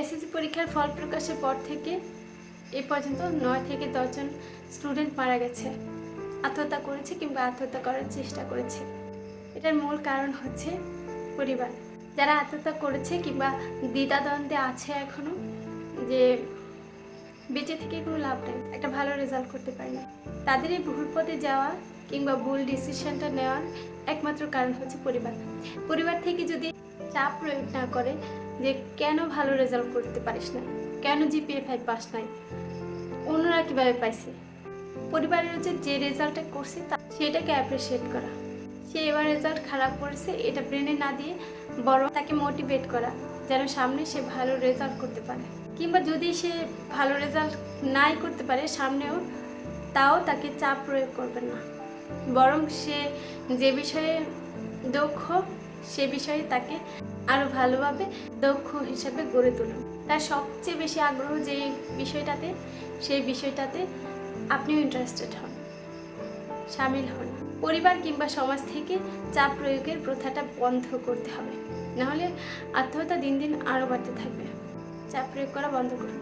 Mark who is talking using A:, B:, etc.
A: SSC পরীক্ষার ফল প্রকাশের পর থেকে এ পর্যন্ত নয় থেকে দশজন স্টুডেন্ট মারা গেছে। আত্মহত্যা করেছে কিংবা আত্মহত্যা করার চেষ্টা করেছে। এটার মূল কারণ হচ্ছে পরিবার। যারা আত্মহত্যা করেছে কিংবা দ্বিতাদ্বন্দ্বে আছে এখনও, যে বেঁচে থেকে কোনো লাভ নেই, একটা ভালো রেজাল্ট করতে পারে না। তাদের এই ভুল পথে যাওয়া কিংবা ভুল ডিসিশনটা নেওয়ার একমাত্র কারণ হচ্ছে পরিবার। পরিবার থেকে যদি চাপ প্রয়োগ না করে যে কেন ভালো রেজাল্ট করতে পারিস না কেন জিপিএ ফাইভ পাস নাই? অন্যরা কীভাবে পাইছে? পরিবারের উচিত যে রেজাল্টটা করছে তা সেটাকে অ্যাপ্রিসিয়েট করা। সে এবার রেজাল্ট খারাপ করেছে, এটা ব্রেনে না দিয়ে বরং তাকে মোটিভেট করা, যেন সামনে সে ভালো রেজাল্ট করতে পারে। কিংবা যদি সে ভালো রেজাল্ট নাই করতে পারে সামনেও, তাও তাকে চাপ প্রয়োগ করবেন না। বরং সে যে বিষয়ে দক্ষ সে বিষয়ে তাকে আরও ভালোভাবে দক্ষ হিসাবে গড়ে তুলুন। তার সবচেয়ে বেশি আগ্রহ যে বিষয়টাতে, সেই বিষয়টাতে আপনিও ইন্টারেস্টেড হন, সামিল হন। পরিবার কিংবা সমাজ থেকে চাপ প্রয়োগের প্রথাটা বন্ধ করতে হবে। নাহলে আত্মহত্যা দিন দিন আরও বাড়তে থাকবে। চাপ প্রয়োগ করা বন্ধ করুন।